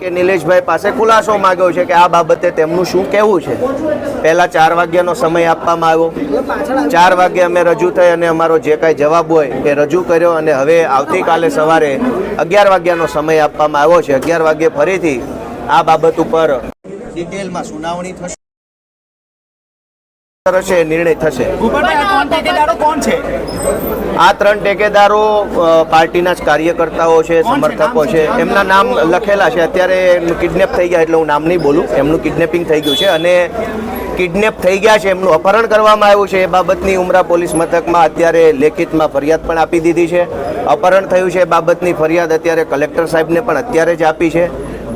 કે નિલેશભાઈ પાસે ખુલાસો માંગ્યો છે કે આ બાબતે તેમનું શું કહેવું છે? પહેલા ચાર વાગ્યાનો સમય આપવામાં આવ્યો. ચાર વાગે અમે રજૂ થઈ અને અમારો જે કાંઈ જવાબ હોય એ રજૂ કર્યો અને હવે આવતીકાલે સવારે અગિયાર વાગ્યાનો સમય આપવામાં આવ્યો છે. અગિયાર વાગે ફરીથી આ બાબત ઉપર ડિટેલમાં સુનાવણી થશે. થશે નિર્ણય થશે. આ ત્રણ ટેકેદારો કોણ છે? આ ત્રણ ટેકેદારો પાર્ટીના જ કાર્યકર્તાઓ છે સમર્થકો છે? એમના નામ લખેલા છે. અત્યારે એમનું કિડનેપ થઈ ગયા એટલે હું નામ નહીં બોલું. એમનું કિડનેપિંગ થઈ ગયું છે અને કિડનેપ થઈ ગયા છે એમનું અપહરણ કરવામાં આવ્યું છે. એ બાબતની ઉમરા પોલીસ મથકમાં અત્યારે લેખિતમાં ફરિયાદ પણ આપી દીધી છે. અપહરણ થયું છે એ બાબતની ફરિયાદ અત્યારે કલેક્ટર સાહેબને પણ અત્યારે જ આપી છે.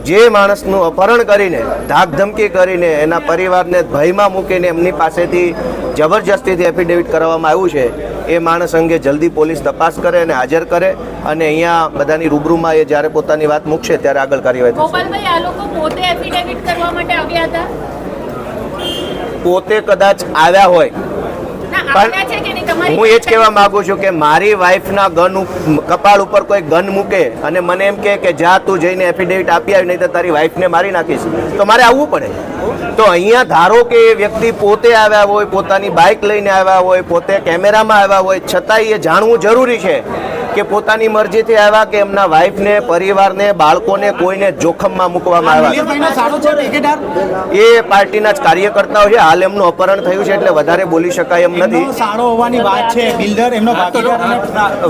જે માણસનું અપહરણ કરીને ધાકધમકી કરીને એના પરિવારને ભયમાં મૂકીને એમની પાસેથી જબરજસ્તીથી એફિડેવિટ કરવામાં આવ્યું છે એ માણસ અંગે જલ્દી પોલીસ તપાસ કરે અને હાજર કરે અને અહીંયા બધાની રૂબરૂમાં એ જ્યારે પોતાની વાત મૂકશે ત્યારે આગળ કાર્યવાહી થશે. પોતે કદાચ આવ્યા હોય. પણ કે હું એ જ કહેવા માંગુ છું કે મારી વાઈફના ગન કપાળ ઉપર કોઈ ગન મૂકે અને મને એમ કહે કે જા તું જઈને એફિડેવિટ આપી આવી નહીં તો તારી વાઈફને મારી નાખીશ. તો મારે આવવું પડે. તો અહીંયા ધારો કે એ વ્યક્તિ પોતે આવ્યા હોય પોતાની બાઇક લઈને આવ્યા હોય પોતે કેમેરામાં આવ્યા હોય છતાંય એ જાણવું જરૂરી છે. કે પોતાની મરજીથી આવ્યા કે એમના વાઈફને પરિવારને બાળકોને કોઈને જોખમમાં મૂકવામાં આવ્યા એ પાર્ટીના જ કાર્યકર્તાઓ છે. હાલ એમનું અપહરણ થયું છે એટલે વધારે બોલી શકાય એમ નથી. સારો હોવાની વાત છે બિલ્ડર એમનો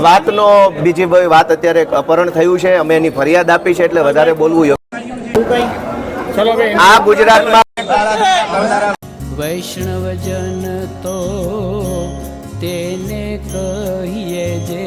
વાતનો બીજી ભાઈ વાત અત્યારે અપહરણ થયું છે. અમે એની ફરિયાદ આપી છે એટલે વધારે બોલવું યોગ્ય આ ગુજરાતમાં વૈષ્ણવજન તો તેને કહીએ જે